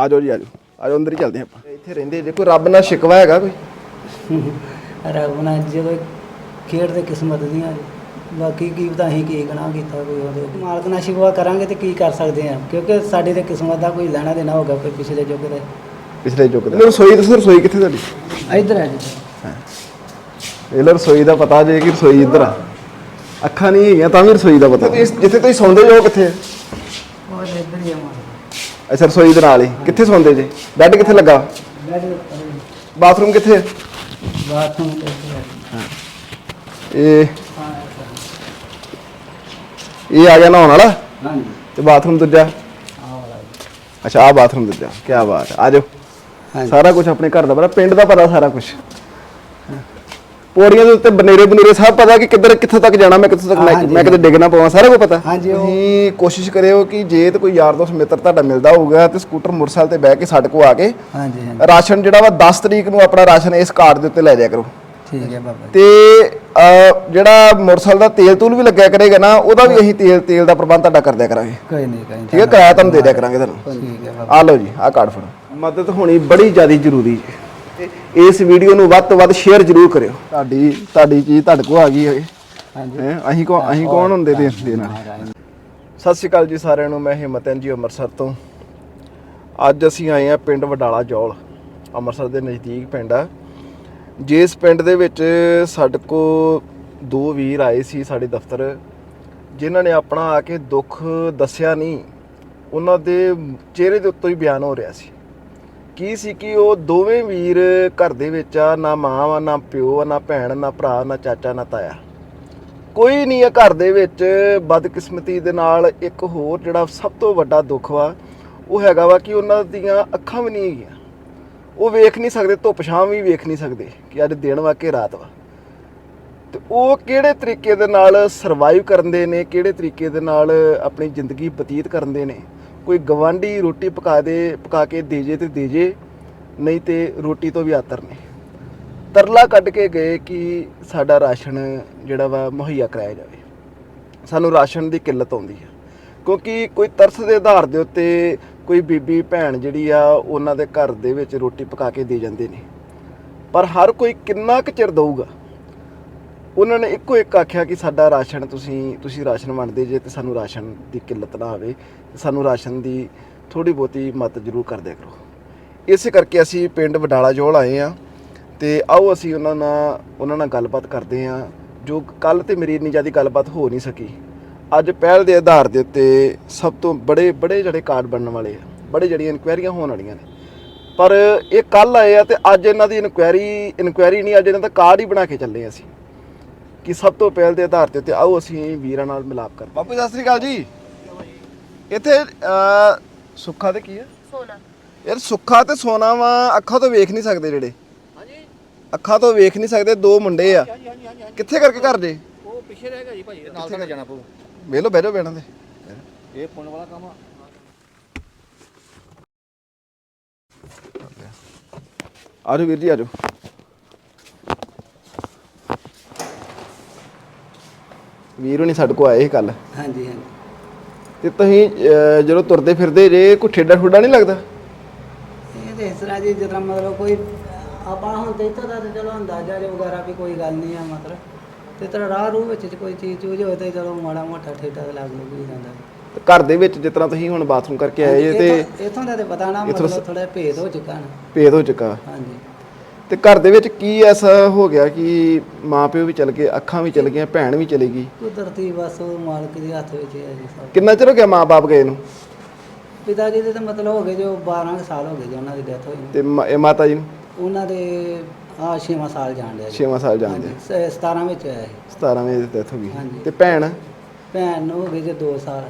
ਆ ਜਾਓ ਜੀ ਆ ਜਾਓ। ਆ ਜਾਓ ਅੰਦਰ ਹੀ ਚੱਲਦੇ ਆਪਾਂ। ਇੱਥੇ ਰਹਿੰਦੇ ਜੇ ਕੋਈ ਰੱਬ ਨਾਲ ਸ਼ਿਕਵਾ ਹੈਗਾ ਕੋਈ। ਰੱਬ ਨਾਲ ਜਦੋਂ ਖੇਡ ਦੇ ਕਿਸਮਤ ਦੀਆਂ ਬਾਕੀ ਕੀ ਪਤਾ ਅਸੀਂ ਕੀ ਗੁਨਾਹ ਕੀਤਾ ਕੋਈ ਉਹਦੇ ਮਾਲਕ ਨਾਲ ਸ਼ਿਕਵਾ ਕਰਾਂਗੇ ਤੇ ਕੀ ਕਰ ਸਕਦੇ ਆ ਕਿਉਂਕਿ ਸਾਡੀ ਤੇ ਕਿਸਮਤ ਦਾ ਕੋਈ ਲੈਣਾ ਦੇਣਾ ਹੋਗਾ ਕੋਈ ਪਿਛਲੇ ਯੁੱਗ ਦੇ। ਪਿਛਲੇ ਚੁੱਕ ਦੇ। ਰਸੋਈ ਦੱਸੋ ਰਸੋਈ ਕਿੱਥੇ ਤੁਹਾਡੀ? ਇੱਧਰ ਹੈ ਜੀ। ਇਹ ਲੋ ਰਸੋਈ ਦਾ ਪਤਾ ਜੇ ਕਿ ਰਸੋਈ ਇੱਧਰ ਆ। ਅੱਖਾਂ ਨਹੀਂ ਹੈਗੀਆਂ ਤਾਂ ਵੀ ਰਸੋਈ ਦਾ ਪਤਾ। ਜਿੱਥੇ ਤੁਸੀਂ ਸੌਂਦੇ ਜੋ ਕਿੱਥੇ ਹੈ? ਉਹ ਇੱਧਰ ਹੀ ਆ ਮਾਰ ਅੱਛਾ ਰਸੋਈ ਦੇ ਨਾਲ ਹੀ। ਕਿੱਥੇ ਸੌਂਦੇ ਜੇ? ਬੈੱਡ ਕਿੱਥੇ ਲੱਗਾ? ਹੀ। ਬਾਥਰੂਮ ਕਿੱਥੇ? ਹੈ? ਬਾਥਰੂਮ ਤੇ ਇਹ ਇਹ ਆ ਗਿਆ ਨਹਾਉਣ ਵਾਲਾ? ਹਾਂਜੀ। ਤੇ ਬਾਥਰੂਮ ਦੂਜਾ? ਆਹ ਵਾਲਾ ਜੀ। ਅੱਛਾ ਆ ਬਾਥਰੂਮ ਦੂਜਾ। ਕੀ ਬਾਤ ਹੈ। ਆ ਜਾਓ। ਹਾਂਜੀ। ਸਾਰਾ ਕੁਝ ਆਪਣੇ ਘਰ ਦਾ ਪਤਾ ਪਿੰਡ ਦਾ ਪਤਾ ਸਾਰਾ ਕੁਝ ਪੌੜੀਆਂ ਦੇ ਉੱਤੇ ਬਨੇਰੇ ਬਨੇਰੇ ਸਭ ਪਤਾ ਕਿ ਕਿੱਧਰ ਕਿੱਥੋਂ ਤੱਕ ਜਾਣਾ ਮੈਂ ਕਿੱਥੋਂ ਤੱਕ ਮੈਂ-। ਮੈਂ ਕਿਤੇ ਡਿੱਗ ਨਾ ਪਵਾਂ ਸਾਰਾ ਕੁਝ ਪਤਾ। ਹਾਂਜੀ, ਉਹ- ਤੁਸੀਂ ਕੋਸ਼ਿਸ਼ ਕਰਿਓ ਕਿ ਜੇ ਤੇ ਕੋਈ ਯਾਰ ਦੋਸਤ ਮਿੱਤਰ ਤੁਹਾਡਾ ਮਿਲਦਾ ਹੋਊਗਾ ਤੇ ਸਕੂਟਰ ਮੋਟਰਸਾਈਕਲ ਤੇ ਬਹਿ ਕੇ ਸਾਡੇ ਕੋਲ ਆ ਕੇ ਹਾਂਜੀ ਹਾਂਜੀ। ਰਾਸ਼ਨ ਜਿਹੜਾ ਵਾ 10 ਤਰੀਕ ਨੂੰ ਆਪਣਾ ਰਾਸ਼ਨ ਇਸ ਕਾਰਡ ਦੇ ਉੱਤੇ ਲੈ ਜਾਇਆ ਕਰੋ। ਠੀਕ ਹੈ ਬਾਬਾ ਜੀ। ਤੇ ਅਹ, ਜਿਹੜਾ ਮੋਟਰਸਾਈਕਲ ਦਾ ਤੇਲ ਤੂਲ ਵੀ ਲੱਗਿਆ ਕਰੇਗਾ ਨਾ ਉਹਦਾ ਵੀ ਅਸੀਂ ਤੇਲ ਤੇਲ ਦਾ ਪ੍ਰਬੰਧ ਤੁਹਾਡਾ ਕਰ ਦਿਆ ਕਰਾਂਗੇ। ਕੋਈ ਨਹੀਂ ਕੋਈ ਠੀਕ ਹੈ ਕਿਰਾਇਆ ਤੁਹਾਨੂੰ ਦੇ ਦਿਆ ਕਰਾਂਗੇ ਤੁਹਾਨੂੰ। ਠੀਕ ਹੈ ਬਾਬਾ ਆ ਲਓ ਜੀ ਆ ਕਾਰਡ ਫੜੋ। ਮਦਦ ਹੋਣੀ ਬੜੀ ਜ਼ਿਆਦਾ ਜ਼ਰੂਰੀ ਹੈ ਇਸ ਵੀਡੀਓ ਨੂੰ ਵੱਧ ਤੋਂ ਵੱਧ ਸ਼ੇਅਰ ਜ਼ਰੂਰ ਕਰਿਓ। ਤੁਹਾਡੀ ਤੁਹਾਡੀ ਚੀਜ਼ ਤੁਹਾਡੇ ਕੋਲ ਆ ਗਈ ਹੋਏ ਹਾਂਜੀ। ਹੈਂ? ਅਸੀਂ ਕੋ ਅਸੀਂ ਕੌਣ ਹੁੰਦੇ ਦੇ ਦੇਣ ਵਾਲੇ ਸਤਿ ਸ਼੍ਰੀ ਅਕਾਲ ਜੀ ਸਾਰਿਆਂ ਨੂੰ ਮੈਂ ਹਿੰਮਤਨ ਜੀ ਅੰਮ੍ਰਿਤਸਰ ਤੋਂ। ਅੱਜ ਅਸੀਂ ਆਏ ਆ ਪਿੰਡ ਵਡਾਲਾ ਜੌਲ ਅੰਮ੍ਰਿਤਸਰ ਦੇ ਨਜ਼ਦੀਕ ਪਿੰਡ ਆ। ਜਿਸ ਪਿੰਡ ਦੇ ਵਿੱਚ ਸਾਡੇ ਕੋ ਦੋ ਵੀਰ ਆਏ ਸੀ ਸਾਡੇ ਦਫ਼ਤਰ ਜਿਨ੍ਹਾਂ ਨੇ ਆਪਣਾ ਆ ਕੇ ਦੁੱਖ ਦੱਸਿਆ ਨਹੀਂ ਉਹਨਾਂ ਦੇ ਚਿਹਰੇ ਦੇ ਉੱਤੋਂ ਹੀ ਬਿਆਨ ਹੋ ਰਿਹਾ ਸੀ। ਕੀ ਸੀ ਕਿ ਉਹ ਦੋਵੇਂ ਵੀਰ ਘਰ ਦੇ ਵਿੱਚ ਆ, ਨਾ ਮਾਂ ਵਾ, ਨਾ ਪਿਓ ਆ ਨਾ ਭੈਣ, ਨਾ ਭਰਾ, ਨਾ ਚਾਚਾ, ਨਾ ਤਾਇਆ। ਕੋਈ ਨਹੀਂ ਆ ਘਰ ਦੇ ਵਿੱਚ, ਬਦਕਿਸਮਤੀ ਦੇ ਨਾਲ ਇੱਕ ਹੋਰ ਜਿਹੜਾ ਸਭ ਤੋਂ ਵੱਡਾ ਦੁੱਖ ਵਾ, ਉਹ ਹੈਗਾ ਵਾ ਕਿ ਉਹਨਾਂ ਦੀਆਂ ਅੱਖਾਂ ਵੀ ਨਹੀਂ ਹੈਗੀਆਂ। ਉਹ ਵੇਖ ਨਹੀਂ ਸਕਦੇ ਧੁੱਪ ਛਾਂ ਵੀ ਵੇਖ ਨਹੀਂ ਸਕਦੇ ਕਿ ਅੱਜ ਦਿਨ ਵਾ ਕਿ ਰਾਤ ਵਾ। ਤੇ ਉਹ ਕਿਹੜੇ ਤਰੀਕੇ ਦੇ ਨਾਲ ਸਰਵਾਈਵ ਕਰਦੇ ਨੇ, ਕਿਹੜੇ ਤਰੀਕੇ ਦੇ ਨਾਲ ਆਪਣੀ ਜ਼ਿੰਦਗੀ ਬਤੀਤ ਕਰਦੇ ਨੇ ਕੋਈ ਗਵਾਂਢੀ ਰੋਟੀ ਪਕਾ ਦੇ, ਪਕਾ ਕੇ ਦੇ ਜੇ ਤੇ ਦੇ ਜੇ, ਨਹੀਂ ਤੇ ਰੋਟੀ ਤੋਂ ਵੀ ਆਤਰ ਨੇ। ਤਰਲਾ ਕੱਢ ਕੇ ਗਏ ਕਿ ਸਾਡਾ ਰਾਸ਼ਨ ਜਿਹੜਾ ਵਾ ਮੁਹੱਈਆ ਕਰਾਇਆ ਜਾਵੇ। ਸਾਨੂੰ ਰਾਸ਼ਨ ਦੀ ਕਿੱਲਤ ਆਉਂਦੀ ਹੈ ਕਿਉਂਕਿ ਕੋਈ ਤਰਸ ਦੇ ਆਧਾਰ ਦੇ ਉੱਤੇ ਕੋਈ ਬੀਬੀ, ਭੈਣ ਜਿਹੜੀ ਆ, ਉਹਨਾਂ ਦੇ ਘਰ ਦੇ ਵਿੱਚ ਰੋਟੀ ਪਕਾ ਕੇ ਦੇ ਜਾਂਦੇ ਨੇ। ਪਰ ਹਰ ਕੋਈ ਕਿੰਨਾ ਕੁ ਚਿਰ ਦਊਗਾ? ਉਹਨਾਂ ਨੇ ਇੱਕੋ ਇੱਕ ਆਖਿਆ ਕਿ ਸਾਡਾ ਰਾਸ਼ਨ ਤੁਸੀਂ ਤੁਸੀਂ ਰਾਸ਼ਨ ਵੰਡਦੇ ਜੇ ਤੇ ਸਾਨੂੰ ਰਾਸ਼ਨ ਦੀ ਕਿੱਲਤ ਨਾ ਆਵੇ ਤੇ ਸਾਨੂੰ ਰਾਸ਼ਨ ਦੀ ਥੋੜੀ ਬਹੁਤੀ ਮਦਦ ਜ਼ਰੂਰ ਕਰਦੇ ਕਰੋ। ਇਸੇ ਕਰਕੇ ਅਸੀਂ ਪਿੰਡ ਵਡਾਲਾ ਜੋਲ ਆਏ ਆ ਤੇ ਆਓ ਅਸੀਂ ਉਹਨਾਂ ਨਾਲ ਉਹਨਾਂ ਨਾਲ ਗੱਲਬਾਤ ਕਰਦੇ ਆ ਜੋ ਕੱਲ ਤੇ ਮੇਰੀ ਇੰਨੀ ਜ਼ਿਆਦਾ ਗੱਲਬਾਤ ਹੋ ਨਹੀਂ ਸਕੀ। ਅੱਜ ਪਹਿਲ ਦੇ ਆਧਾਰ ਦੇ ਉੱਤੇ ਸਭ ਤੋਂ ਬੜੇ ਬੜੇ ਜਿਹੜੇ ਕਾਰਡ ਬਣਨ ਵਾਲੇ ਆ, ਬੜੇ ਜਿਹੜੀਆਂ ਇਨਕੁਆਇਰੀਆਂ ਹੋਣ ਵਾਲੀਆਂ ਨੇ। ਪਰ ਇਹ ਕੱਲ ਆਏ ਆ ਤੇ ਅੱਜ ਇਹਨਾਂ ਦੀ ਇਨਕੁਆਇਰੀ ਇਨਕੁਆਇਰੀ ਨਹੀਂ, ਅੱਜ ਇਹਨਾਂ ਦਾ ਕਾਰਡ ਹੀ ਬਣਾ ਕੇ ਚੱਲੇ ਅਸੀਂ। ਕਿ ਸਭ ਤੋਂ ਪਹਿਲ ਦੇ ਆਧਾਰ ਉੱਤੇ ਆਓ ਅਸੀਂ ਵੀਰਾਂ ਨਾਲ ਮਿਲਾਪ ਕਰ ਬਾਪੂ ਸਤਿ ਸ੍ਰੀ ਅਕਾਲ ਜੀ। ਇੱਥੇ ਅਹ, ਸੁੱਖਾ ਤੇ ਕੀ ਹੈ? ਸੋਨਾ। ਯਾਰ ਸੁੱਖਾ ਤੇ ਸੋਨਾ ਵਾ ਅੱਖਾਂ ਤੋਂ ਵੇਖ ਨਹੀਂ ਸਕਦੇ ਜਿਹੜੇ। ਹਾਂਜੀ। ਅੱਖਾਂ ਤੋਂ ਵੇਖ ਨਹੀਂ ਸਕਦੇ ਦੋ ਮੁੰਡੇ ਆ। ਕਿੱਥੇ ਕਰਕੇ ਘਰ ਦੇ? ਉਹ ਪਿੱਛੇ ਰਹਿ ਗਿਆ ਜੀ ਭਾਈ ਨਾਲ ਤਾਂ ਜਾਣਾ ਪਊ। ਵੇਲੋ ਬਹਿ ਜਾਓ ਬੈਠਣ ਦੇ ਇਹ ਪੁੰਨ ਵਾਲਾ ਕੰਮ ਆ। ਆ ਜਾਓ ਵੀਰ ਜੀ ਆ ਵੀਰ ਨਹੀਂ ਸਾਡੇ ਕੋ ਆਏ ਕੱਲ ਹਾਂਜੀ ਹਾਂਜੀ। ਤੇ ਤੁਸੀਂ ਅਹ, ਜਦੋਂ ਤੁਰਦੇ ਫਿਰਦੇ ਜੇ ਕੋਈ ਠੇਡਾ ਠੁੱਡਾ ਨਹੀਂ ਲੱਗਦਾ? ਇਹ ਤੇ ਇਸ ਤਰ੍ਹਾਂ ਜੀ ਜਿੱਦਾਂ ਮਤਲਬ ਕੋਈ ਆਪਾਂ ਹੁਣ ਤੇ ਇੱਥੋਂ ਦਾ ਤੇ ਚਲੋ ਅੰਦਾਜ਼ਾ ਜੋ ਵਗੈਰਾ ਵੀ ਕੋਈ ਗੱਲ ਨਹੀਂ ਆ ਮਤਲਬ। ਤੇ ਤੇਰਾ ਰਾਹ ਰੂਹ ਵਿੱਚ ਕੋਈ ਚੀਜ਼ ਚੂਜ ਹੋਏ ਤੇ ਚਲੋ ਮਾੜਾ ਮੋਟਾ ਠੇਡਾ ਤੇ ਲੱਗ ਲੂਗੀ ਜਾਂਦਾ। ਤੇ ਘਰ ਦੇ ਵਿੱਚ ਜਿਸ ਤਰ੍ਹਾਂ ਤੁਸੀਂ ਹੁਣ ਬਾਥਰੂਮ ਕਰਕੇ ਆਏ ਜੇ ਤੇ ਇੱਥੋਂ- ਇੱਥੋਂ ਦਾ ਤੇ ਪਤਾ ਨਾ ਇੱਥੋਂ ਮਤਲਬ ਥੋੜਾ ਭੇਦ ਹੋ ਚੁੱਕਾ ਨਾ। ਭੇਦ ਹੋ ਚੁੱਕਾ। ਹਾਂਜੀ। ਤੇ ਘਰ ਦੇ ਵਿੱਚ ਕੀ ਐਸਾ ਹੋ ਗਿਆ ਕਿ ਮਾਂ ਪਿਓ ਵੀ ਚਲ ਗਏ ਅੱਖਾਂ ਵੀ ਚਲ ਗਈਆਂ ਭੈਣ ਵੀ ਚਲੀ ਗਈ? ਕੁਦਰਤੀ ਬਸ ਉਹ ਮਾਲਕ ਦੇ ਹੱਥ ਵਿੱਚ ਹੀ ਜੀ ਸਭ। ਕਿੰਨਾ ਚਿਰ ਹੋ ਗਿਆ ਮਾਂ-ਬਾਪ ਗਏ ਨੂੰ? ਪਿਤਾ ਜੀ ਦੇ ਤਾਂ ਮਤਲਬ ਹੋ ਗਏ ਜੋ 12 ਕੁ ਸਾਲ ਹੋ ਗਏ ਜੀ ਉਹਨਾਂ ਦੀ ਡੈਥ ਹੋਈ ਨੂੰ। ਤੇ ਮ- ਇਹ ਮਾਤਾ ਜੀ ਨੂੰ? ਉਹਨਾਂ ਦੇ ਆ 6ਵਾਂ ਸਾਲ ਜਾਣ ਡਿਆ ਜੀ। 6ਵਾਂ ਸਾਲ ਜਾਂਦੇ ਹਾਂਜੀ, ਸ- 17 ਵਿੱਚ ਹੋਇਆ ਸੀ 17 ਵਜੇ ਦੀ ਡੈਥ ਹੋ ਗਈ। ਤੇ ਭੈਣ? ਭੈਣ ਨੂੰ ਹੋ ਗਏ ਜੇ 2 ਸਾਲ।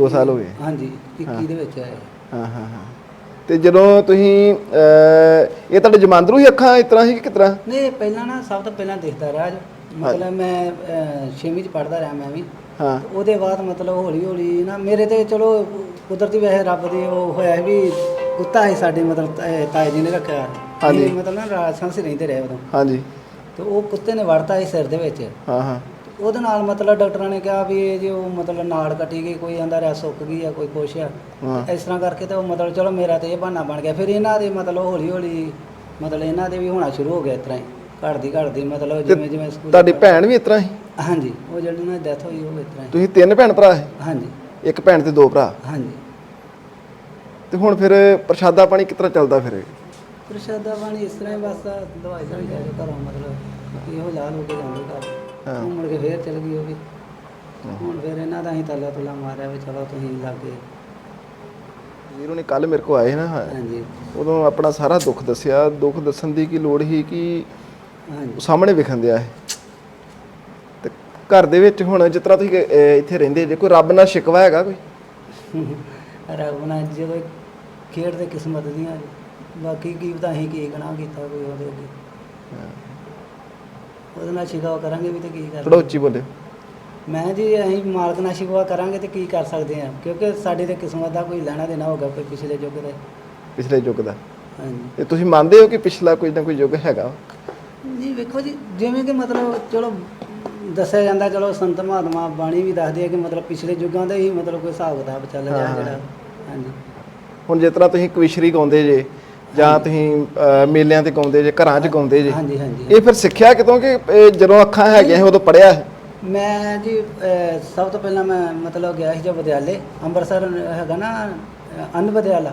2 ਸਾਲ ਹੋ ਗਏ। ਹਾਂਜੀ 21 ਦੇ ਵਿੱਚ ਆਇਆ ਹਾਂ ਹਾਂ ਹਾਂ। ਤੇ ਜਦੋਂ ਤੁਸੀਂ ਅਹ, ਇਹ ਤੁਹਾਡੇ ਜਮਾਂਦਰੂ ਹੀ ਅੱਖਾਂ ਇਸ ਤਰ੍ਹਾਂ ਸੀ ਕਿ ਕਿਸ ਤਰ੍ਹਾਂ? ਨਹੀਂ ਪਹਿਲਾਂ ਨਾ ਸਭ ਤੋਂ ਪਹਿਲਾਂ ਦੇਖਦਾ ਰਿਹਾ ਜੀ। ਮਤਲਬ ਮੈਂ 6ਵੀਂ ਚ ਪੜਦਾ ਰਿਹਾ ਮੈਂ ਵੀ। ਹਾਂ। ਉਹਦੇ ਬਾਅਦ ਮਤਲਬ ਹੌਲੀ ਹੌਲੀ ਨਾ ਮੇਰੇ ਤੇ ਚਲੋ ਕੁਦਰਤੀ ਵੈਸੇ ਰੱਬ ਦੀ ਉਹ ਹੋਇਆ ਸੀ ਵੀ ਕੁੱਤਾ ਹੈ ਸਾਡੇ ਮਤਲਬ ਤਾਏ ਤਾਏ ਜੀ ਨੇ ਰੱਖਿਆ ਹਾਂਜੀ। ਮਤਲਬ ਨਾ ਰਾਜਸਥਾਨ ਸੀ ਰਹਿੰਦੇ ਰਹੇ ਉਦੋਂ। ਹਾਂਜੀ। ਤੇ ਉਹ ਕੁੱਤੇ ਨੇ ਵੜਤਾ ਸੀ ਸਿਰ ਦੇ ਵਿੱਚ। ਹਾਂ ਹਾਂ। ਉਹਦੇ ਨਾਲ ਮਤਲਬ ਡਾਕਟਰਾਂ ਨੇ ਕਿਹਾ ਵੀ ਇਹ ਜੋ ਮਤਲਬ ਨਾੜ ਕੱਟੀ ਗਈ ਕੋਈ ਅੰਦਰ ਆ ਸੁੱਕ ਗਈ ਆ ਕੋਈ ਕੁਛ ਆ ਹਾਂ। ਇਸ ਤਰ੍ਹਾਂ ਕਰਕੇ ਤੇ ਉਹ ਮਤਲਬ ਚਲੋ ਮੇਰਾ ਤੇ ਇਹ ਬਹਾਨਾ ਬਣ ਗਿਆ। ਫਿਰ ਇਹਨਾਂ ਦੇ ਮਤਲਬ ਹੌਲੀ ਹੌਲੀ ਮਤਲਬ ਇਹਨਾਂ ਦੇ ਵੀ ਹੋਣਾ ਸ਼ੁਰੂ ਹੋ ਗਿਆ ਇਸ ਤਰ੍ਹਾਂ ਹੀ। ਘਟਦੀ ਘਟਦੀ ਮਤਲਬ ਤੇ ਜਿਵੇਂ ਜਿਵੇਂ ਸਕੂਲ ਤੁਹਾਡੀ ਭੈਣ ਵੀ ਇਸ ਤਰ੍ਹਾਂ ਹੀ? ਹਾਂਜੀ ਉਹ ਜਿਹੜੀ ਦੀ ਡੈਥ ਹੋਈ ਉਹ ਇਸ ਤਰ੍ਹਾਂ ਹੀ। ਤੁਸੀਂ ਤਿੰਨ ਭੈਣ ਭਰਾ ਹੈ ਹਾਂਜੀ। ਇੱਕ ਭੈਣ ਤੇ ਦੋ ਭਰਾ? ਹਾਂਜੀ। ਤੇ ਹੁਣ ਫਿਰ ਪ੍ਰਸ਼ਾਦਾ ਪਾਣੀ ਕਿਸ ਤਰ੍ਹਾਂ ਚੱਲਦਾ ਫਿਰ ਪ੍ਰਸ਼ਾਦਾ ਪਾਣੀ ਇਸ ਤਰ੍ਹਾਂ ਹੀ ਬਸ ਦਵਾਈ ਦਾ ਜਾ ਕੇ ਘਰੋਂ ਮਤਲਬ ਇਹੋ ਲਾਲ ਹੋ ਕੇ ਜਾਂਦੇ ਘਰ। ਹਾਂ। ਉਹ ਮੁੜ ਕੇ ਫੇਰ ਚਲ ਗਈ ਉਹ ਵੀ। ਹੁਣ ਫਿਰ ਇਹਨਾਂ ਦਾ ਹੀ ਤਾਲਾ ਤੁਲਾ ਮਾਰਿਆ ਵੀ ਚਲੋ ਤੁਸੀਂ ਲੱਗੇ ਵੀਰੋ ਨੇ ਕੱਲ ਮੇਰੇ ਕੋ ਆਏ ਨਾ। ਹਾਂਜੀ। ਉਦੋਂ ਆਪਣਾ ਸਾਰਾ ਦੁੱਖ ਦੱਸਿਆ। ਦੁੱਖ ਦੱਸਣ ਦੀ ਕੀ ਲੋੜ ਸੀ ਕਿ ਹਾਂਜੀ। ਸਾਹਮਣੇ ਵਿਖਣ ਦਿਆ ਹੈ ਤੇ ਘਰ ਦੇ ਵਿੱਚ ਹੁਣ ਜਿਸ ਤਰ੍ਹਾਂ ਤੁਸੀਂ ਅਹ, ਇੱਥੇ ਰਹਿੰਦੇ ਜੇ ਕੋਈ ਰੱਬ ਨਾਲ ਸ਼ਿਕਵਾ ਹੈਗਾ ਕੋਈ? ਰੱਬ ਨਾਲ ਜਦੋਂ ਖੇਡ ਦੇ ਕਿਸਮਤ ਦੀਆਂ ਬਾਕੀ ਕੀ ਪਤਾ ਅਸੀਂ ਕੀ ਗੁਨਾਹ ਕੀਤਾ ਕੋਈ ਉਹਦੇ ਅੱਗੇ। ਉਹਦੇ ਨਾਲ ਸ਼ਿਕਵਾ ਕਰਾਂਗੇ ਵੀ ਤੇ ਕੀ ਥੋੜਾ ਕਰਾਂਗੇ ਉੱਚੀ ਬੋਲਿਓ ਮੈਂ ਜੀ ਅਸੀਂ ਮਾਲਕ ਨਾਲ ਸ਼ਿਕਵਾ ਕਰਾਂਗੇ ਤੇ ਕੀ ਕਰ ਸਕਦੇ ਹਾਂ ਕਿਉਂਕਿ ਸਾਡੀ ਤੇ ਕਿਸਮਤ ਦਾ ਕੋਈ ਲੈਣਾ ਦੇਣਾ ਹੋਗਾ ਕੋਈ ਪਿਛਲੇ ਯੁੱਗ ਦੇ। ਪਿਛਲੇ ਯੁੱਗ ਦਾ? ਹਾਂਜੀ। ਤੇ ਤੁਸੀਂ ਮੰਨਦੇ ਹੋ ਕਿ ਪਿਛਲਾ ਕੋਈ ਨਾ ਕੋਈ ਯੁੱਗ ਹੈਗਾ? ਜੀ ਵੇਖੋ ਜੀ ਜਿਵੇਂ ਕਿ ਮਤਲਬ ਚਲੋ ਦੱਸਿਆ ਜਾਂਦਾ ਚਲੋ ਸੰਤ ਮਹਾਤਮਾ ਬਾਣੀ ਵੀ ਦੱਸਦੇ ਆ ਕਿ ਮਤਲਬ ਪਿਛਲੇ ਯੁੱਗਾਂ ਦਾ ਹੀ ਮਤਲਬ ਕੋਈ ਹਿਸਾਬ ਕਿਤਾਬ ਚੱਲ ਰਿਹਾ ਹਾਂ। ਜਿਹੜਾ। ਹਾਂਜੀ। ਹੁਣ ਜਿਸ ਤਰ੍ਹਾਂ ਤੁਸੀਂ ਕਵਿਸ਼ਰੀ ਗਾਉਂਦੇ ਜੇ ਜਾਂ ਤੁਸੀਂ ਅਹ, ਮੇਲਿਆਂ ਤੇ ਗਾਉਂਦੇ ਜੇ ਘਰਾਂ 'ਚ ਗਾਉਂਦੇ ਜੇ। ਹਾਂਜੀ ਹਾਂਜੀ। ਇਹ ਫਿਰ ਸਿੱਖਿਆ ਕਿਤੋਂ ਕਿ ਇਹ ਜਦੋਂ ਅੱਖਾਂ ਹੈਗੀਆਂ ਸੀ ਉਦੋਂ ਪੜਿਆ ਮੈਂ ਜੀ ਅਹ, ਸਭ ਤੋਂ ਪਹਿਲਾਂ ਮੈਂ ਮਤਲਬ ਗਿਆ ਸੀ ਜੋ ਵਿਦਿਆਲੇ। ਅੰਮ੍ਰਿਤਸਰ ਹੈਗਾ ਨਾ ਅਹ, ਅੰਨ ਵਿਦਿਆਲਾ।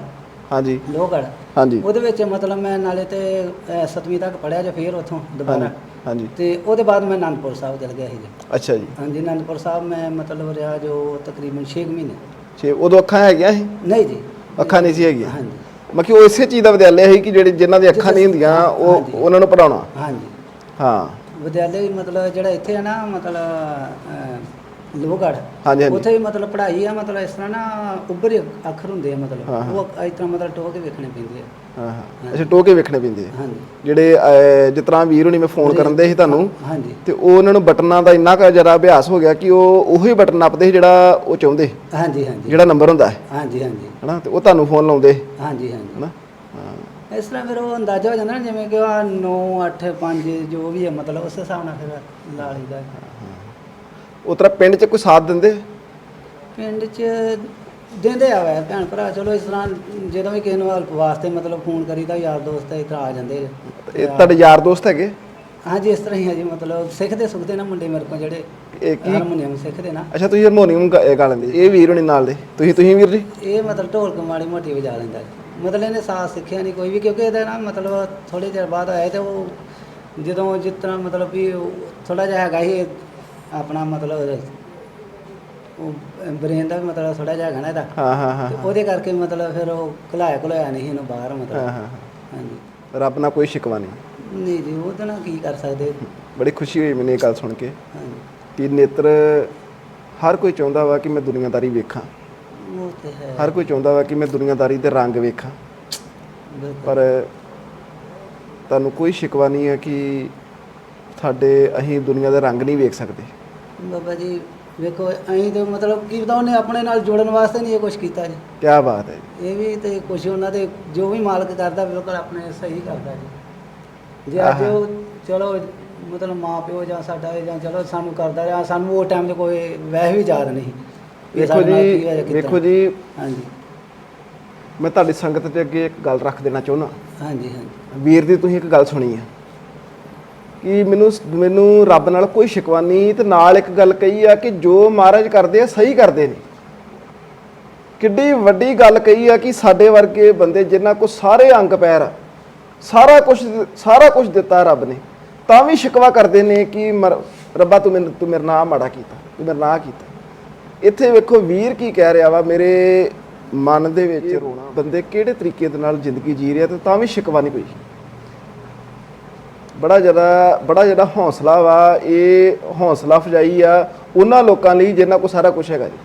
ਹਾਂਜੀ। ਲੋਹਗੜ੍ਹ। ਹਾਂਜੀ। ਉਹਦੇ ਵਿੱਚ ਮਤਲਬ ਮੈਂ ਨਾਲੇ ਤੇ ਅਹ, ਸੱਤਵੀਂ ਤੱਕ ਪੜਿਆ ਜਾਂ ਫਿਰ ਉੱਥੋਂ ਦੁਬਾਰਾ। ਹਾਂਜੀ ਤੇ ਉਹਦੇ ਬਾਅਦ ਮੈਂ ਅਨੰਦਪੁਰ ਸਾਹਿਬ ਚਲ ਗਿਆ ਸੀ ਜੀ। ਅੱਛਾ ਜੀ। ਹਾਂਜੀ ਅਨੰਦਪੁਰ ਸਾਹਿਬ ਮੈਂ ਮਤਲਬ ਰਿਹਾ ਜੋ ਤਕਰੀਬਨ 6 ਮਹੀਨੇ। ਛੇ ਉਦੋਂ ਅੱਖਾਂ ਹੈਗੀਆਂ ਸੀ? ਨਹੀਂ ਜੀ। ਅੱਖਾਂ ਨਹੀਂ ਸੀ ਹੈਗੀਆਂ? ਹਾਂਜੀ। ਮੈਂ ਕਿ ਉਹ ਇਸੇ ਚੀਜ਼ ਦਾ ਵਿਦਿਆਲਿਆ ਸੀ ਕਿ ਜਿਹੜੇ ਜਿਨ੍ਹਾਂ ਦੀ ਅੱਖਾਂ ਨਹੀਂ ਹੁੰਦੀਆਂ ਉਹ। ਉਹਨਾਂ ਨੂੰ ਪੜਾਉਣਾ ਹਾਂਜੀ। ਹਾਂ। ਵਿਦਿਆਲੇ ਮਤਲਬ ਜਿਹੜਾ ਇੱਥੇ ਆ ਨਾ ਮਤਲਬ ਲੋਹਗੜ੍ਹ। ਹਾਂਜੀ ਹਾਂਜੀ। ਉੱਥੇ ਵੀ ਮਤਲਬ ਪੜ੍ਹਾਈ ਆ ਮਤਲਬ ਇਸ ਤਰ੍ਹਾਂ ਨਾ ਉੱਭਰੇ ਅੱਖਰ ਹੁੰਦੇ ਆ ਮਤਲਬ। ਹਾਂ, ਹਾਂ। ਉਹ ਇਸ ਤਰ੍ਹਾਂ ਮਤਲਬ ਟੋਕ ਕੇ ਵੇਖਣੇ ਪੈਂਦੇ ਆ। ਹਾਂ ਹਾਂ। ਅੱਛਾ ਟੋਕੇ ਵੇਖਣੇ ਪੈਂਦੇ ਆ। ਹਾਂਜੀ। ਜਿਹੜੇ ਅਹ, ਜਿਸ ਤਰ੍ਹਾਂ ਵੀਰ ਹੁਣੀ ਮੈਂ ਫੋਨ ਕਰਨ ਦੇ ਸੀ ਤੁਹਾਨੂੰ ਹਾਂਜੀ। ਤੇ ਉਹ ਉਹਨਾਂ ਨੂੰ ਬਟਨਾਂ ਦਾ ਇੰਨਾ ਕੁ ਜ਼ਿਆਦਾ ਅਭਿਆਸ ਹੋ ਗਿਆ ਕਿ ਉਹ ਉਹੀ ਬਟਨ ਨੱਪਦੇ ਸੀ ਜਿਹੜਾ ਉਹ ਚਾਹੁੰਦੇ। ਹਾਂਜੀ ਹਾਂਜੀ। ਜਿਹੜਾ ਨੰਬਰ ਹੁੰਦਾ ਹੈ। ਹਾਂਜੀ ਹਾਂਜੀ। ਹਨਾ ਤੇ ਉਹ ਤੁਹਾਨੂੰ ਫੋਨ ਲਾਉਂਦੇ। ਹਾਂਜੀ ਹਾਂਜੀ। ਹਨਾ? ਹਾਂ। ਇਸ ਤਰ੍ਹਾਂ ਫਿਰ ਉਹ ਅੰਦਾਜ਼ਾ ਹੋ ਜਾਂਦਾ ਨਾ ਜਿਵੇਂ ਕਿ ਆ 9 8 5 ਜੋ ਵੀ ਹੈ ਮਤਲਬ ਉਸ ਹਿਸਾਬ ਨਾਲ ਫਿਰ ਲਾ ਲਈਦਾ। ਉਹ ਤਰ੍ਹਾਂ ਪਿੰਡ 'ਚ ਕੋਈ ਸਾਥ ਦਿੰਦੇ? ਪਿੰਡ 'ਚ ਦਿੰਦੇ ਆ ਵੈ ਭੈਣ ਭਰਾ ਚਲੋ ਇਸ ਤਰ੍ਹਾਂ ਜਦੋਂ ਵੀ ਕਿਸੇ ਨੂੰ ਹੈਲਪ ਵਾਸਤੇ ਮਤਲਬ ਫੋਨ ਕਰੀਦਾ ਯਾਰ ਦੋਸਤ ਇਸ ਤਰ੍ਹਾਂ ਆ ਜਾਂਦੇ ਇਹ ਤੁਹਾਡੇ ਯਾਰ ਦੋਸਤ ਹੈਗੇ? ਹਾਂਜੀ ਇਸ ਤਰ੍ਹਾਂ ਹੀ ਹੈ ਜੀ ਮਤਲਬ ਸਿੱਖਦੇ ਸੁਖਦੇ ਨਾ ਮੁੰਡੇ ਮੇਰੇ ਕੋਲ ਜਿਹੜੇ ਇਹ ਕੀ? ਹਾਰਮੋਨੀਅਮ ਸਿੱਖਦੇ ਨਾ। ਅੱਛਾ ਤੁਸੀਂ ਹਾਰਮੋਨੀਅਮ ਗਾ ਲੈਂਦੇ। ਇਹ ਵੀਰ ਹੁਣੀ ਨਾਲ ਦੇ। ਤੁਸੀਂ ਤੁਸੀਂ ਵੀਰ ਜੀ? ਇਹ ਮਤਲਬ ਢੋਲਕ ਮਾੜੀ ਮੋਟੀ ਵਜਾ ਲੈਂਦਾ ਜੀ। ਮਤਲਬ ਇਹਨੇ ਸਾਥ ਸਿੱਖਿਆ ਨਹੀਂ ਕੋਈ ਵੀ ਕਿਉਂਕਿ ਇਹਦਾ ਨਾ ਮਤਲਬ ਥੋੜੇ ਚਿਰ ਬਾਅਦ ਆਇਆ ਤੇ ਉਹ ਜਦੋਂ ਜਿਸ ਤਰ੍ਹਾਂ ਮਤਲਬ ਵੀ ਥੋੜਾ ਜਿਹਾ ਹੈਗਾ ਸੀ ਆਪਣਾ ਮਤਲਬ ਉਹ ਬ੍ਰੇਨ ਦਾ ਵੀ ਮਤਲਬ ਥੋੜਾ ਜਿਹਾ ਨਾ ਇਹਦਾ। ਹਾਂ ਹਾਂ ਹਾਂ ਤੇ ਉਹਦੇ ਕਰਕੇ ਮਤਲਬ ਫਿਰ ਉਹ ਘਲਾਇਆ ਘਲਾਇਆ ਨਹੀਂ ਇਹਨੂੰ ਬਾਹਰ ਹਾਂ ਮਤਲਬ। ਹਾਂ ਹਾਂ। ਹਾਂਜੀ। ਰੱਬ ਨਾਲ ਕੋਈ ਸ਼ਿਕਵਾ ਨਹੀਂ। ਨਹੀਂ ਜੀ ਉਹਦੇ ਨਾਲ ਕੀ ਕਰ ਸਕਦੇ? ਬੜੀ ਖੁਸ਼ੀ ਹੋਈ ਮੈਨੂੰ ਇਹ ਗੱਲ ਸੁਣ ਕੇ। ਹਾਂਜੀ। ਕਿ ਨੇਤਰ ਹਰ ਕੋਈ ਚਾਹੁੰਦਾ ਵਾ ਕਿ ਮੈਂ ਦੁਨੀਆਦਾਰੀ ਵੇਖਾਂ। ਉਹ ਤੇ ਹੈ। ਹਰ ਕੋਈ ਚਾਹੁੰਦਾ ਵਾ ਕਿ ਮੈਂ ਦੁਨੀਆਦਾਰੀ ਦੇ ਰੰਗ ਵੇਖਾਂ। ਬਿਲਕੁਲ। ਪਰ ਤੁਹਾਨੂੰ ਕੋਈ ਸ਼ਿਕਵਾ ਨਹੀਂ ਹੈ ਕਿ ਸਾਡੇ ਅਸੀਂ ਦੁਨੀਆ ਦੇ ਰੰਗ ਨਹੀਂ ਵੇਖ ਸਕਦੇ। ਬਾਬਾ ਜੀ ਵੇਖੋ ਅਸੀਂ ਤੇ ਮਤਲਬ ਕੀ ਪਤਾ ਉਹਨੇ ਆਪਣੇ ਨਾਲ ਜੋੜਨ ਵਾਸਤੇ ਨਹੀਂ ਇਹ ਕੁਝ ਕੀਤਾ ਜੀ। ਕੀ ਬਾਤ ਹੈ ਜੀ। ਇਹ ਵੀ ਤੇ ਕੁਝ ਉਹਨਾਂ ਦੇ ਜੋ ਵੀ ਮਾਲਕ ਕਰਦਾ ਬਿਲਕੁਲ ਆਪਣੇ ਸਹੀ ਕਰਦਾ ਜੀ। ਜੇ ਅੱਜ। ਉਹ ਚਲੋ ਮਤਲਬ ਮਾਂ ਪਿਓ ਜਾਂ ਸਾਡਾ ਜਾਂ ਚਲੋ ਸਾਨੂੰ ਕਰਦਾ ਰਿਹਾ ਸਾਨੂੰ ਉਹ ਟਾਈਮ ਤੇ ਕੋਈ ਵੈਸੇ ਵੀ ਯਾਦ ਨਹੀਂ। ਵੇਖੋ ਜੀ ਵੇਖੋ। ਜੀ। ਹਾਂਜੀ। ਮੈਂ ਤੁਹਾਡੀ ਸੰਗਤ ਤੇ ਅੱਗੇ ਇੱਕ ਗੱਲ ਰੱਖ ਦੇਣਾ ਚਾਹੁੰਦਾ। ਹਾਂਜੀ ਹਾਂਜੀ। ਵੀਰ ਦੀ ਤੁਸੀਂ ਇੱਕ ਗੱਲ ਸੁਣੀ ਆ। ਕਿ ਮੈਨੂੰ ਮੈਨੂੰ ਰੱਬ ਨਾਲ ਕੋਈ ਸ਼ਿਕਵਾ ਨਹੀਂ ਤੇ ਨਾਲ ਇੱਕ ਗੱਲ ਕਹੀ ਆ ਕਿ ਜੋ ਮਹਾਰਾਜ ਕਰਦੇ ਆ ਸਹੀ ਕਰਦੇ ਨੇ। ਕਿੱਡੀ ਵੱਡੀ ਗੱਲ ਕਹੀ ਆ ਕਿ ਸਾਡੇ ਵਰਗੇ ਬੰਦੇ ਜਿਨ੍ਹਾਂ ਕੋ ਸਾਰੇ ਅੰਗ ਪੈਰ ਆ ਸਾਰਾ ਕੁਝ ਸਾਰਾ ਕੁਝ ਦਿੱਤਾ ਰੱਬ ਨੇ ਤਾਂ ਵੀ ਸ਼ਿਕਵਾ ਕਰਦੇ ਨੇ ਕਿ ਰੱਬਾ ਤੂੰ ਮੈਨੂੰ ਤੂੰ ਮੇਰੇ ਆਹ ਮਾੜਾ ਕੀਤਾ ਤੂੰ ਮੇਰੇ ਆਹ ਕੀਤਾ। ਇੱਥੇ ਵੇਖੋ ਵੀਰ ਕੀ ਕਹਿ ਰਿਹਾ ਵਾ ਮੇਰੇ ਮਨ ਦੇ ਵਿੱਚ ਰੋਣਾ। ਬੰਦੇ ਕਿਹੜੇ ਤਰੀਕੇ ਦੇ ਨਾਲ ਜ਼ਿੰਦਗੀ ਜੀ ਰਿਹਾ ਤੇ ਤਾਂ ਵੀ ਸ਼ਿਕਵਾ ਨਹੀਂ ਕੋਈ। ਬੜਾ ਜ਼ਿਆਦਾ ਬੜਾ ਜ਼ਿਆਦਾ ਹੌਸਲਾ ਵਾ ਇਹ ਹੌਸਲਾ ਅਫਜਾਈ ਆ ਉਹਨਾਂ ਲੋਕਾਂ ਲਈ ਜਿਨ੍ਹਾਂ ਕੋ ਸਾਰਾ ਕੁਝ ਹੈਗਾ ਜੀ।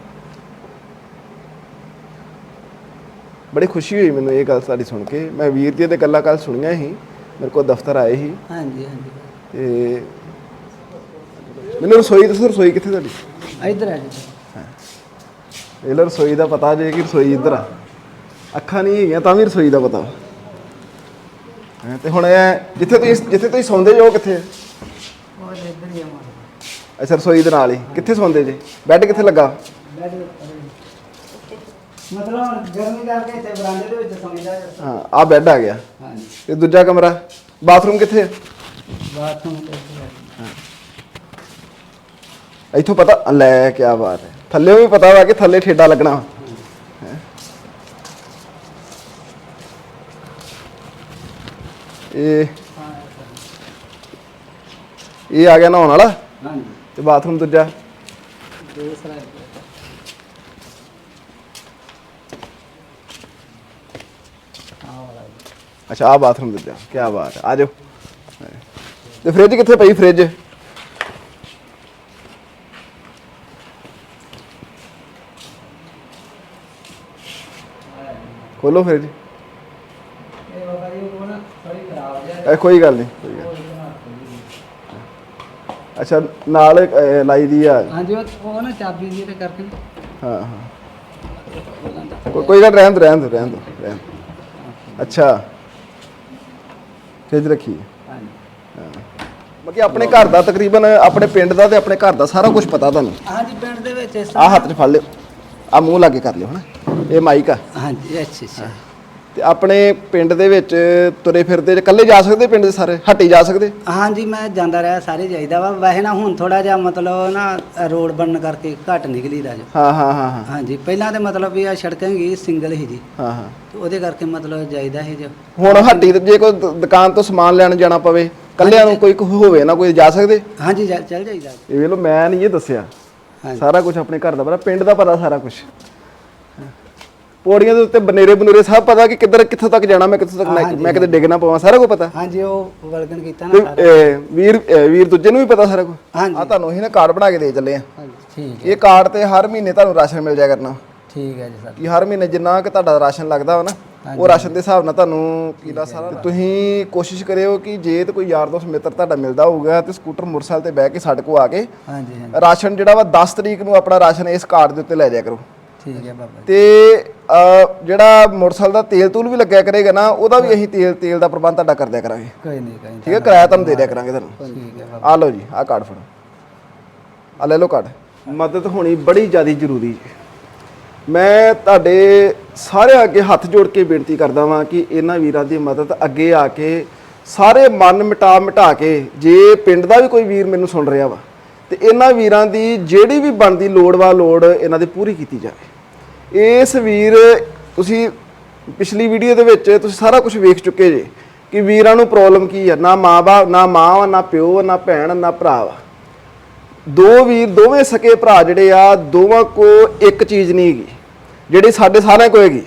ਬੜੀ ਖੁਸ਼ੀ ਹੋਈ ਮੈਨੂੰ ਇਹ ਗੱਲ ਸਾਡੀ ਸੁਣ ਕੇ। ਮੈਂ ਵੀਰ ਦੀਆਂ ਤੇ ਗੱਲਾਂ ਕੱਲ ਸੁਣੀਆਂ ਸੀ ਮੇਰੇ ਕੋਲ ਦਫ਼ਤਰ ਆਏ ਸੀ। ਹਾਂਜੀ ਹਾਂਜੀ। ਤੇ ਮੈਨੂੰ ਰਸੋਈ ਦੱਸੋ ਰਸੋਈ ਕਿੱਥੇ ਤੁਹਾਡੀ? ਇੱਧਰ ਆ ਜੀ। ਇਹ ਲੋ ਰਸੋਈ ਦਾ ਪਤਾ ਜੇ ਕਿ ਰਸੋਈ ਇੱਧਰ ਆ। ਅੱਖਾਂ ਨਹੀਂ ਹੈਗੀਆਂ ਤਾਂ ਵੀ ਰਸੋਈ ਦਾ ਪਤਾ। ਹੈਂ, ਤੇ ਹੁਣ ਇਹ ਜਿੱਥੇ ਤੁਸੀਂ ਜਿੱਥੇ ਤੁਸੀਂ ਸੌਂਦੇ ਜੋ ਕਿੱਥੇ ਆ? ਉਹ ਇੱਧਰ ਹੀ ਆ ਮਾਰ ਅੱਛਾ ਰਸੋਈ ਦੇ ਨਾਲ ਹੀ। ਕਿੱਥੇ ਸੌਂਦੇ ਜੇ? ਬੈੱਡ ਕਿੱਥੇ ਲੱਗਾ? ਹੀ। ਮਤਲਬ ਗਰਮੀ ਕਰਕੇ ਇੱਥੇ ਬਰਾਂਡੇ ਦੇ ਵਿੱਚ ਸਮਝਦਾ ਹਾਂ। ਆ ਬੈੱਡ ਆ ਗਿਆ। ਹਾਂਜੀ। ਤੇ ਦੂਜਾ ਕਮਰਾ? ਬਾਥਰੂਮ ਕਿੱਥੇ ਹੈ? ਬਾਥਰੂਮ ਤੇ ਇੱਥੇ ਹੈ। ਇੱਥੋਂ ਪਤਾ ਲੈ ਕੀ ਬਾਤ ਹੈ। ਥੱਲੇ ਵੀ ਪਤਾ ਵਾ ਕਿ ਥੱਲੇ ਠੇਡਾ ਲੱਗਣਾ ਇਹ ਇਹ ਆ ਗਿਆ ਨਹਾਉਣ ਵਾਲਾ? ਹਾਂਜੀ। ਤੇ ਬਾਥਰੂਮ ਦੂਜਾ? ਦੂਸਰਾ। ਅੱਛਾ ਆ ਬਾਥਰੂਮ ਦੂਜਾ। ਕੀ ਬਾਤ ਆ ਜਾਓ। ਤੇ ਫ੍ਰਿਜ ਕਿੱਥੇ ਪਈ ਫ੍ਰਿਜ? ਖੋਲੋ ਫ੍ਰਿਜ ਇਹ ਬਾਬਾ ਜੀ ਉਹ ਨਾ ਥੋੜੀ ਖਰਾਬ ਜਿਹਾ ਇਹ ਕੋਈ ਗੱਲ ਨਹੀਂ। ਕੋਈ ਗੱਲ ਨਹੀਂ। ਅੱਛਾ ਨਾਲ ਅਹ, ਲਾਈ ਦੀ ਆ। ਹਾਂਜੀ ਉਹ ਉਹ ਨਾ ਚਾਬੀ ਜੀ ਤੇ ਕਰਕੇ ਹਾਂ ਹਾਂ। ਕੋਈ- ਕੋਈ ਗੱਲ ਰਹਿਣ ਦੋ ਰਹਿਣ ਦੋ ਰਹਿਣ ਦੋ ਰਹਿਣ ਦਿਓ। ਅੱਛਾ। ਫ੍ਰਿਜ ਰੱਖੀ ਹੈ ਹਾਂਜੀ। ਬਾਕੀ ਆਪਣੇ ਘਰ ਦਾ ਤਕਰੀਬਨ ਆਪਣੇ ਪਿੰਡ ਦਾ ਤੇ ਆਪਣੇ ਘਰ ਦਾ ਸਾਰਾ ਕੁਝ ਪਤਾ ਤੁਹਾਨੂੰ। ਹਾਂਜੀ ਪਿੰਡ ਦੇ ਵਿੱਚ ਇਸ ਆ ਹੱਥ 'ਚ ਫੜ ਲਿਓ। ਆ ਮੂੰਹ ਲਾਗੇ ਕਰ ਲਿਓ ਹਨਾ? ਇਹ ਮਾਈਕ ਆ। ਹਾਂਜੀ ਅੱਛਾ ਅੱਛਾ। ਤੇ ਆਪਣੇ ਪਿੰਡ ਦੇ ਵਿੱਚ ਤੁਰੇ ਫਿਰਦੇ ਇਕੱਲੇ ਜਾ ਸਕਦੇ ਪਿੰਡ ਦੇ ਸਾਰੇ? ਹੱਟੀ ਜਾ ਸਕਦੇ? ਹਾਂਜੀ ਮੈਂ ਜਾਂਦਾ ਰਿਹਾ ਸਾਰੇ ਜਾਈਦਾ ਵਾ। ਵੈਸੇ ਨਾ ਹੁਣ ਥੋੜਾ ਜਿਹਾ ਮਤਲਬ ਨਾ ਰੋਡ ਬਣਨ ਕਰਕੇ ਘੱਟ ਨਿਕਲੀਦਾ ਜੋ। ਹਾਂ ਹਾਂ ਹਾਂ ਹਾਂ। ਹਾਂਜੀ ਪਹਿਲਾਂ ਤੇ ਮਤਲਬ ਵੀ ਆ ਸੜਕਾਂ ਹੀ ਸਿੰਗਲ ਹੀ ਜੀ। ਹਾਂ ਹਾਂ। ਤੇ ਉਹਦੇ ਕਰਕੇ ਮਤਲਬ ਜਾਈਦਾ ਸੀ ਜੋ। ਹੁਣ ਹੱਟੀ ਤੇ ਜੇ ਕੋਈ ਦ- ਦੁਕਾਨ ਤੋਂ ਸਮਾਨ ਲੈਣ ਜਾਣਾ ਪਵੇ ਇਕੱਲਿਆਂ ਨੂੰ ਕੋਈ ਕੋਈ ਹੋਵੇ ਨਾ ਕੋਈ ਜਾ ਸਕਦੇ? ਹਾਂਜੀ ਜਾ- ਚੱਲ ਜਾਈਦਾ। ਇਹ ਵੇਖ ਲਓ ਮੈਂ ਨਹੀਂ ਇਹ ਦੱਸਿਆ। ਹਾਂਜੀ। ਸਾਰਾ ਕੁਝ ਆਪਣੇ ਘਰ ਦਾ ਪਤਾ ਪਿੰਡ ਦਾ ਪਤਾ ਸਾਰਾ ਕੁਝ ਪੌੜੀਆਂ ਦੇ ਉੱਤੇ ਬਨੇਰੇ ਬਨੂਰੇ ਸਭ ਪਤਾ ਕਿ ਕਿੱਧਰ ਕਿੱਥੋਂ ਤੱਕ ਜਾਣਾ ਮੈਂ ਕਿੱਥੋਂ ਤੱਕ ਮੈਂ- ਹਾਂਜੀ, ਮੈਂ ਕਿਤੇ ਡਿੱਗ ਨਾ ਪਵਾਂ ਸਾਰਾ ਕੁਝ ਪਤਾ। ਹਾਂਜੀ ਉਹ ਵਲਗਨ ਕੀਤਾ ਤੇ ਨਾ ਸਾਰਾ। ਇਹ, ਵੀਰ ਇਹ, ਵੀਰ ਦੂਜੇ ਨੂੰ ਵੀ ਪਤਾ ਸਾਰਾ ਕੁਝ। ਹਾਂਜੀ। ਆ ਤੁਹਾਨੂੰ ਅਸੀਂ ਨਾ ਕਾਰਡ ਬਣਾ ਕੇ ਦੇ ਚੱਲੇ ਆ ਹਾਂਜੀ ਠੀਕ ਹੈ। ਇਹ ਕਾਰਡ ਤੇ ਹਰ ਮਹੀਨੇ ਤੁਹਾਨੂੰ ਰਾਸ਼ਨ ਮਿਲ ਜਾਇਆ ਕਰਨਾ। ਠੀਕ ਹੈ ਜੀ ਸਰ। ਕਿ ਹਰ ਮਹੀਨੇ ਜਿੰਨਾ ਕਿ ਤੁਹਾਡਾ ਰਾਸ਼ਨ ਲੱਗਦਾ ਵਾ ਨਾ ਉਹ ਰਾਸ਼ਨ ਦੇ ਹਿਸਾਬ ਨਾਲ ਤੁਹਾਨੂੰ ਕੀਲਾ ਸਾਰਾ ਤੇ ਤੁਸੀਂ ਕੋਸ਼ਿਸ਼ ਕਰਿਓ ਕਿ ਜੇ ਤੇ ਕੋਈ ਯਾਰ ਦੋਸਤ ਮਿੱਤਰ ਤੁਹਾਡਾ ਮਿਲਦਾ ਹੋਊਗਾ ਤੇ ਸਕੂਟਰ ਮੋਟਰਸਾਈਕਲ ਤੇ ਬਹਿ ਕੇ ਸਾਡੇ ਕੋਲ ਆ ਕੇ ਹਾਂਜੀ ਹਾਂਜੀ। ਰਾਸ਼ਨ ਜਿਹੜਾ ਵਾ 10 ਤਰੀਕ ਨੂੰ ਆਪਣਾ ਰਾਸ਼ਨ ਇਸ ਕਾਰਡ ਦੇ ਉੱਤੇ ਲੈ ਜਾਇਆ ਕਰੋ। ਠੀਕ ਹੈ ਬਾਬਾ ਜੀ। ਤੇ ਜਿਹੜਾ ਮੋਟਰਸਾਈਕਲ ਦਾ ਤੇਲ ਤੂਲ ਵੀ ਲੱਗਿਆ ਕਰੇਗਾ ਨਾ ਉਹਦਾ ਵੀ ਅਸੀਂ ਤੇਲ ਤੇਲ ਦਾ ਪ੍ਰਬੰਧ ਤੁਹਾਡਾ ਕਰ ਦਿਆ ਕਰਾਂਗੇ। ਕੋਈ ਨਹੀਂ ਕੋਈ ਨਹੀਂ। ਠੀਕ ਹੈ ਕਿਰਾਇਆ ਤੁਹਾਨੂੰ ਦੇ ਦਿਆ ਕਰਾਂਗੇ ਤੁਹਾਨੂੰ। ਠੀਕ ਹੈ ਆ ਲਓ ਜੀ ਆ ਕਾਰਡ ਫੜੋ। ਆ ਲੈ ਲਓ ਕਾਰਡ ਮਦਦ ਹੋਣੀ ਬੜੀ ਜ਼ਿਆਦਾ ਜ਼ਰੂਰੀ ਹੈ ਮੈਂ ਤੁਹਾਡੇ ਸਾਰਿਆਂ ਅੱਗੇ ਹੱਥ ਜੋੜ ਕੇ ਬੇਨਤੀ ਕਰਦਾ ਵਾਂ ਕਿ ਇਹਨਾਂ ਵੀਰਾਂ ਦੀ ਮਦਦ ਅੱਗੇ ਆ ਕੇ ਸਾਰੇ ਮਨ ਮਿਟਾ ਮਿਟਾ ਕੇ ਜੇ ਪਿੰਡ ਦਾ ਵੀ ਕੋਈ ਵੀਰ ਮੈਨੂੰ ਸੁਣ ਰਿਹਾ ਵਾ ਤੇ ਇਹਨਾਂ ਵੀਰਾਂ ਦੀ ਜਿਹੜੀ ਵੀ ਬਣਦੀ ਲੋੜ ਵਾ ਲੋੜ ਇਹਨਾਂ ਦੀ ਪੂਰੀ ਕੀਤੀ ਜਾਵੇ। ਇਸ ਵੀਰ, ਤੁਸੀਂ ਪਿਛਲੀ ਵੀਡੀਓ ਦੇ ਵਿੱਚ ਤੁਸੀਂ ਸਾਰਾ ਕੁਝ ਵੇਖ ਚੁੱਕੇ ਜੇ ਕਿ ਵੀਰਾਂ ਨੂੰ ਪ੍ਰੋਬਲਮ ਕੀ ਆ? ਨਾ ਮਾਂ-ਬਾਪ ਨਾ ਮਾਂ ਵਾ, ਨਾ ਪਿਓ ਨਾ ਭੈਣ, ਨਾ ਭਰਾ ਵਾ। ਦੋ ਵੀਰ, ਦੋਵੇਂ ਸਕੇ ਭਰਾ ਜਿਹੜੇ ਆ, ਦੋਵਾਂ ਕੋ ਇੱਕ ਚੀਜ਼ ਨਹੀਂ ਹੈਗੀ, ਜਿਹੜੀ ਸਾਡੇ ਸਾਰਿਆਂ ਕੋ ਹੈਗੀ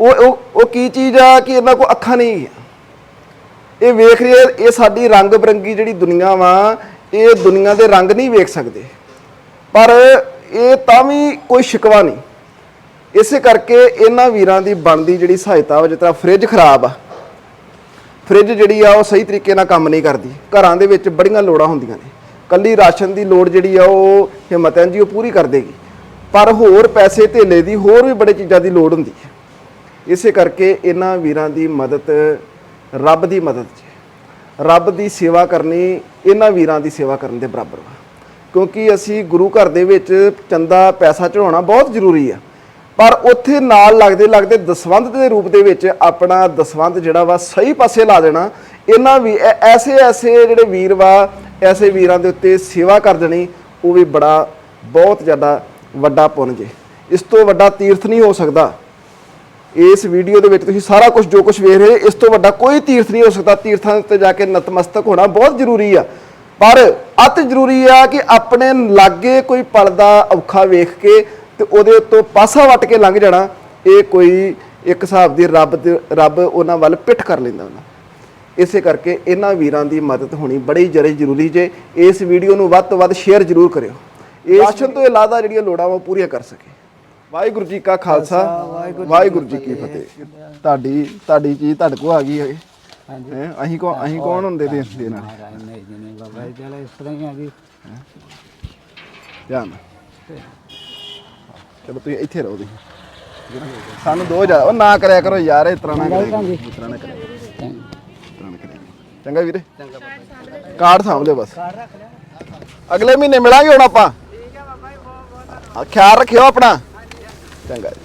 ਉਹ ਉਹ ਉਹ ਕੀ ਚੀਜ਼ ਆ ਕਿ ਇਹਨਾਂ ਕੋ ਅੱਖਾਂ ਨਹੀਂ ਹੈਗੀਆਂ? ਇਹ ਵੇਖ ਰਹੀ ਹੈ ਇਹ ਸਾਡੀ ਰੰਗ ਬਰੰਗੀ ਜਿਹੜੀ ਦੁਨੀਆ ਵਾ, ਇਹ ਦੁਨੀਆ ਦੇ ਰੰਗ ਨਹੀਂ ਵੇਖ ਸਕਦੇ। ਪਰ ਇਹ ਤਾਂ ਵੀ ਕੋਈ ਸ਼ਿਕਵਾ ਨਹੀਂ। ਇਸੇ ਕਰਕੇ ਇਹਨਾਂ ਵੀਰਾਂ ਦੀ ਬਣਦੀ ਜਿਹੜੀ ਸਹਾਇਤਾ ਵਾ, ਜਿਸ ਤਰ੍ਹਾਂ ਫ੍ਰਿਜ ਖਰਾਬ ਆ। ਫ੍ਰਿਜ ਜਿਹੜੀ ਆ, ਉਹ ਸਹੀ ਤਰੀਕੇ ਨਾਲ ਕੰਮ ਨਹੀਂ ਕਰਦੀ। ਘਰਾਂ ਦੇ ਵਿੱਚ ਬੜੀਆਂ ਲੋੜਾਂ ਹੁੰਦੀਆਂ ਨੇ। ਕੱਲੀ ਰਾਸ਼ਨ ਦੀ ਲੋੜ ਜਿਹੜੀ ਆ, ਉਹ ਹਿੰਮਤਨ ਜੀ, ਉਹ ਪੂਰੀ ਕਰ ਦੇਗੀ। ਪਰ ਹੋਰ ਪੈਸੇ ਧੇਲੇ ਦੀ ਹੋਰ ਵੀ ਬੜੇ ਚੀਜ਼ਾਂ ਦੀ ਲੋੜ ਹੁੰਦੀ ਹੈ। ਇਸੇ ਕਰਕੇ ਇਹਨਾਂ ਵੀਰਾਂ ਦੀ ਮਦਦ, ਰੱਬ ਦੀ ਮਦਦ ਜੀ ਰੱਬ ਦੀ ਸੇਵਾ ਕਰਨੀ, ਇਹਨਾਂ ਵੀਰਾਂ ਦੀ ਸੇਵਾ ਕਰਨ ਦੇ ਬਰਾਬਰ ਵਾ। ਕਿਉਂਕਿ ਅਸੀਂ ਗੁਰੂ ਘਰ ਦੇ ਵਿੱਚ ਚੰਦਾ ਪੈਸਾ ਚੜਾਉਣਾ ਬਹੁਤ ਜ਼ਰੂਰੀ ਆ। ਪਰ ਉੱਥੇ ਨਾਲ ਲੱਗਦੇ ਲੱਗਦੇ ਦਸਵੰਧ ਦੇ ਰੂਪ ਦੇ ਵਿੱਚ ਆਪਣਾ ਦਸਵੰਧ ਜਿਹੜਾ ਵਾ ਸਹੀ ਪਾਸੇ ਲਾ ਦੇਣਾ। ਇਹਨਾਂ ਵੀ ਐਸੇ ਐਸੇ ਜਿਹੜੇ ਵੀਰ ਵਾ, ਐਸੇ ਵੀਰਾਂ ਦੇ ਉੱਤੇ ਸੇਵਾ ਕਰ ਦੇਣੀ, ਉਹ ਵੀ ਬੜਾ, ਬਹੁਤ ਜ਼ਿਆਦਾ ਵੱਡਾ ਪੁੰਨ ਜੇ। ਇਸ ਤੋਂ ਵੱਡਾ ਤੀਰਥ ਨਹੀਂ ਹੋ ਸਕਦਾ। ਇਸ ਵੀਡੀਓ ਦੇ ਵਿੱਚ ਤੁਸੀਂ ਸਾਰਾ ਕੁਝ ਜੋ ਕੁਝ ਵੇਖ ਰਹੇ ਇਸ ਤੋਂ ਵੱਡਾ ਕੋਈ ਤੀਰਥ ਨਹੀਂ ਹੋ ਸਕਦਾ। ਤੀਰਥਾਂ ਉੱਤੇ ਜਾ ਕੇ ਨਤਮਸਤਕ ਹੋਣਾ ਬਹੁਤ ਜ਼ਰੂਰੀ ਆ। ਪਰ ਅਤ ਜ਼ਰੂਰੀ ਆ ਕਿ ਆਪਣੇ ਲਾਗੇ ਕੋਈ ਪਲ ਦਾ ਔਖਾ ਵੇਖ ਕੇ ਤੇ ਉਹਦੇ ਉੱਤੋਂ ਪਾਸਾ ਵੱਟ ਕੇ ਲੰਘ ਜਾਣਾ ਇਹ ਕੋਈ ਇੱਕ ਹਿਸਾਬ ਦੀ ਰੱਬ ਦੇ ਰੱਬ ਉਹਨਾਂ ਵੱਲ ਪਿੱਠ ਕਰ ਲੈਂਦਾ ਉਹਨਾਂ ਇਸੇ ਕਰਕੇ ਇਹਨਾਂ ਵੀਰਾਂ ਦੀ ਮਦਦ ਹੋਣੀ ਬੜੀ ਜਰੇ ਜ਼ਰੂਰੀ ਜੇ ਇਸ ਵੀਡੀਓ ਨੂੰ ਵੱਧ ਤੋਂ ਵੱਧ ਸ਼ੇਅਰ ਜ਼ਰੂਰ ਕਰਿਓ। ਇਹ ਰਾਸ਼ਨ ਤੋਂ ਇਲਾਵਾ ਜਿਹੜੀਆਂ ਲੋੜਾਂ ਵਾ ਉਹ ਪੂਰੀਆਂ ਕਰ ਸਕੇ। ਵਾਹਿਗੁਰੂ ਜੀ ਕਾ ਖਾਲਸਾ ਵਾਹਿਗੁਰੂ ਜੀ ਕੀ ਫਤਿਹ। ਤੁਹਾਡੀ ਤੁਹਾਡੀ ਚੀਜ਼ ਤੁਹਾਡੇ ਕੋਲ ਆ ਗਈ ਹੈ ਹੈਂ? ਅਸੀਂ ਕੌਣ ਅਸੀਂ ਕੌਣ ਹੁੰਦੇ ਦੇ ਦੇਣ ਵਾਲੇ ਮਹਾਰਾਜ ਨਹੀਂ ਜੀ ਨਹੀਂ ਬਾਬਾ ਜੀ ਚਲੋ ਇਸ ਤਰ੍ਹਾਂ ਹੀ ਆ ਜੀ। ਧਿਆਨ ਨਾਲ। ਚਲੋ ਤੁਸੀਂ ਇੱਥੇ ਰਹੋ ਤੁਸੀਂ ਸਾਨੂੰ ਦੋ ਜਾ ਉਹ ਨਾ ਕਰਿਆ ਕਰੋ ਯਾਰ ਇਸ ਤਰ੍ਹਾਂ ਨਾ ਕਰਿਆ ਕਰੋ, ਇਸ ਤਰ੍ਹਾਂ ਨਾ ਕਰਿਆ ਕਰੋ, ਇਸ ਤਰ੍ਹਾਂ ਨਾ ਕਰਿਆ ਕਰੋ। ਚੰਗਾ ਵੀਰੇ। ਕਾਰਡ ਸਾਂਭ ਲਿਓ ਬਸ। ਕਾਰਡ ਰੱਖ ਲਿਆ ਅਗਲੇ ਮਹੀਨੇ ਮਿਲਾਂਗੇ ਹੁਣ ਆਪਾਂ। ਠੀਕ ਹੈ ਬਾਬਾ ਜੀ ਬਹੁਤ ਬਹੁਤ ਖਿਆਲ ਰੱਖਿਓ ਆਪਣਾ। ਚੰਗਾ ਜੀ।